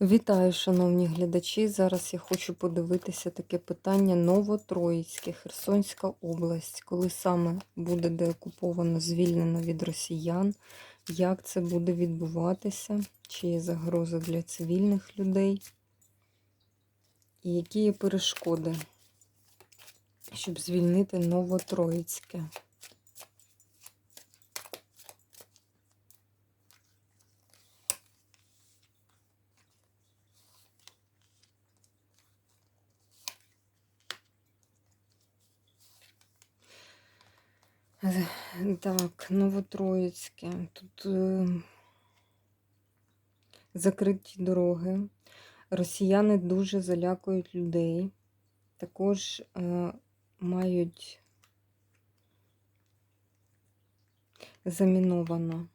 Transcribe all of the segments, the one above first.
Вітаю, шановні глядачі. Зараз я хочу подивитися таке питання Новотроїцьке, Херсонська область. Коли саме буде деокуповано, звільнено від росіян, як це буде відбуватися, чи є загроза для цивільних людей, і які є перешкоди, щоб звільнити Новотроїцьке. Так, Новотроїцьке. Тут е, закриті дороги. Росіяни дуже залякують людей. Також е, мають заміновано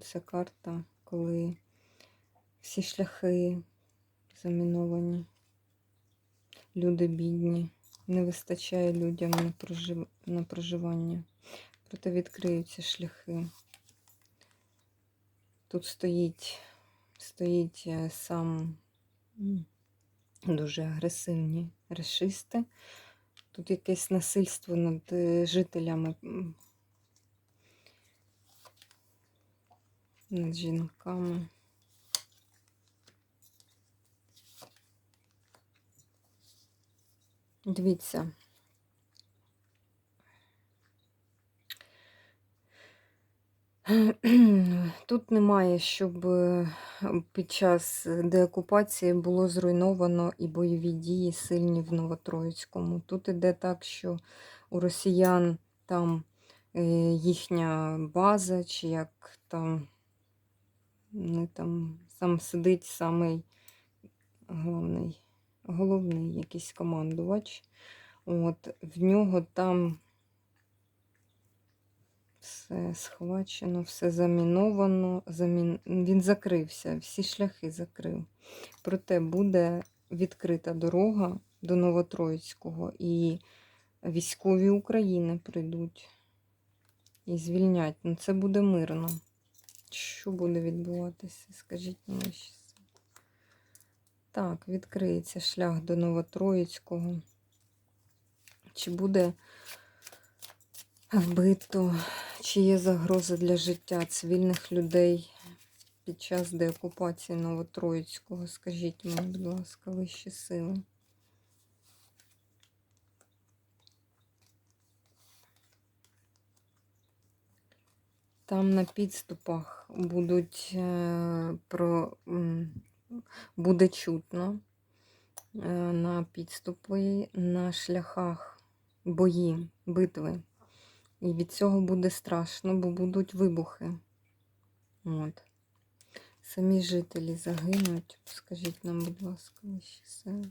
ця карта, коли всі шляхи заміновані, люди бідні, не вистачає людям на, прожив... на проживання. Проте відкриються шляхи. Тут стоїть, стоїть е, сам дуже агресивні расисти. Тут якесь насильство над е, жителями, над жінками. Дивіться. Тут немає, щоб е, під час деокупації було зруйновано і бойові дії сильні в Новотроїцькому. Тут іде так, що у росіян там е, їхня база, чи як там, не там сам сидить самий головний, головний якийсь командувач. От, В нього там все схвачено, все заміновано. Замін... Він закрився, всі шляхи закрив. Проте буде відкрита дорога до Новотроїцького, і військові України прийдуть і звільнять. Ну, це буде мирно. Що буде відбуватися? Скажіть мені ще. Так, відкриється шлях до Новотроїцького. Чи буде вбито, чи є загроза для життя цивільних людей під час деокупації Новотроїцького? Скажіть мені, будь ласка, вищі сили. Там на підступах будуть е, про, буде чутно е, на підступи, на шляхах бої, битви. І від цього буде страшно, бо будуть вибухи. От. Самі жителі загинуть. Скажіть нам, будь ласка, вищі сили.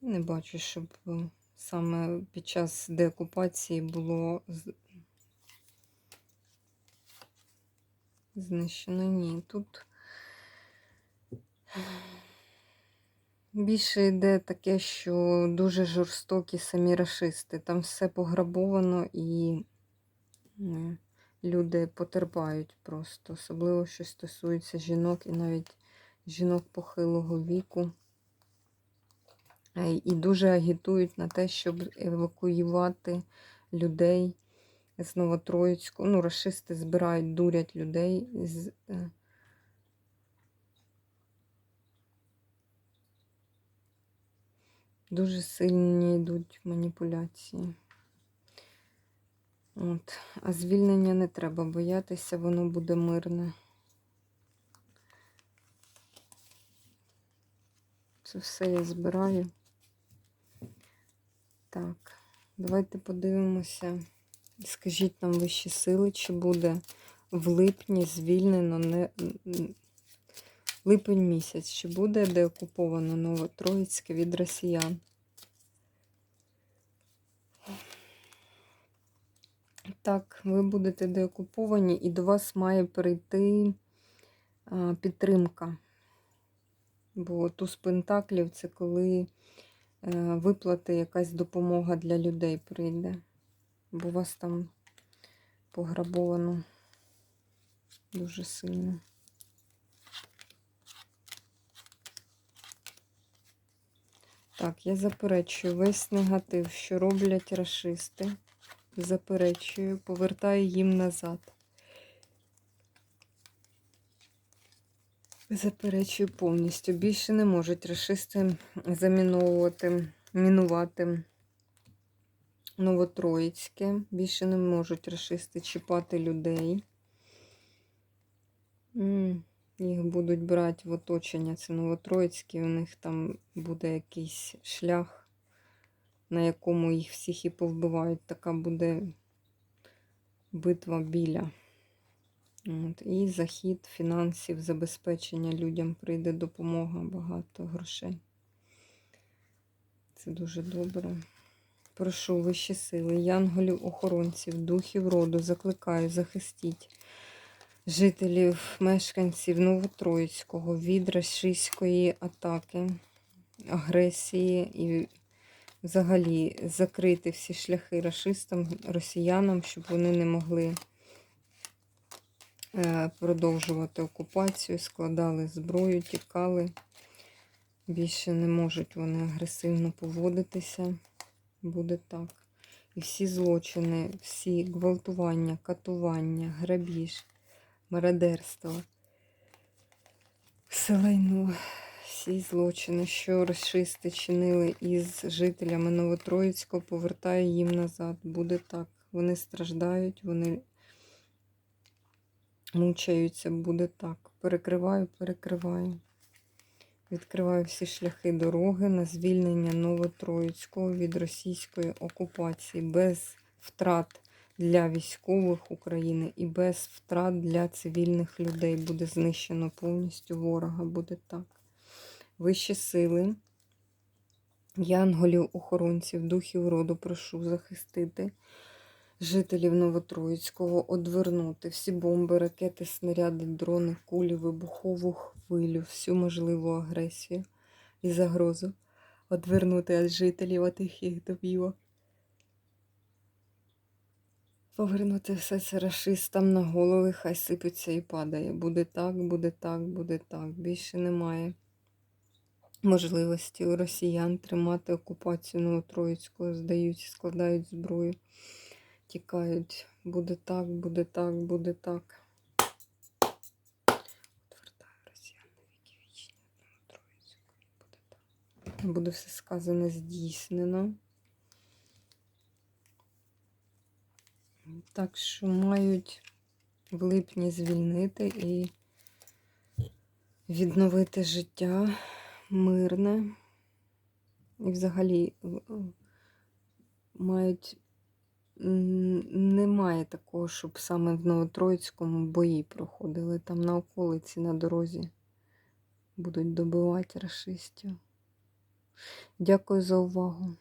Не бачу, щоб саме під час деокупації було знищено. Ні, тут більше йде таке, що дуже жорстокі самі расисти. Там все пограбовано і е, люди потерпають просто. Особливо, що стосується жінок і навіть жінок похилого віку. Е, і дуже агітують на те, щоб евакуювати людей з Новотроїцького. Ну, расисти збирають, дурять людей з. Е, Дуже сильні йдуть маніпуляції. От. А звільнення не треба боятися, воно буде мирне. Це все я збираю. Так, давайте подивимося. Скажіть нам вищі сили, чи буде в липні звільнено не липень місяць, чи буде деокуповано Новотроїцьке від росіян? Так, ви будете деокуповані, і до вас має прийти підтримка. Бо туз пентаклів це коли виплати якась допомога для людей прийде. Бо у вас там пограбовано дуже сильно. Так, я заперечую весь негатив, що роблять расисти. Заперечую, повертаю їм назад. Заперечую повністю. Більше не можуть расисти заміновувати, мінувати Новотроїцьке. Більше не можуть расисти чіпати людей. Їх будуть брати в оточення. Це Новотроїцьке, у них там буде якийсь шлях, на якому їх всіх і повбивають. Така буде битва біля. От. І захід фінансів, забезпечення людям прийде допомога, багато грошей. Це дуже добре. Прошу вищі сили, янголів, охоронців, духів роду, закликаю, захистіть жителів, мешканців Новотроїцького від рашистської атаки, агресії і взагалі закрити всі шляхи рашистам, росіянам, щоб вони не могли продовжувати окупацію, складали зброю, тікали. Більше не можуть вони агресивно поводитися. Буде так. І всі злочини, всі гвалтування, катування, грабіж, мародерство, все лайно, всі злочини, що расисти чинили із жителями Новотроїцького, повертаю їм назад. Буде так. Вони страждають, вони мучаються, буде так. Перекриваю, перекриваю. Відкриваю всі шляхи дороги на звільнення Новотроїцького від російської окупації без втрат для військових України і без втрат для цивільних людей. Буде знищено повністю ворога. Буде так. Вищі сили, янголів, охоронців, духів роду, прошу захистити жителів Новотроїцького, одвернути всі бомби, ракети, снаряди, дрони, кулі, вибухову хвилю, всю можливу агресію і загрозу. Одвернути від жителів отих їх доб'ю. Повернути все це рашистам на голови, хай сипеться і падає. Буде так, буде так, буде так. Більше немає можливості у росіян тримати окупацію Новотроїцького, здають, складають зброю, тікають. Буде так, буде так, буде так. Отвертаю росіян на віки вічні Новотроїцького. Буде так. Буде все сказане здійснено. Так що мають в липні звільнити і відновити життя мирне. І взагалі мають немає такого, щоб саме в Новотроїцькому бої проходили. Там на околиці, на дорозі будуть добивати расистів. Дякую за увагу.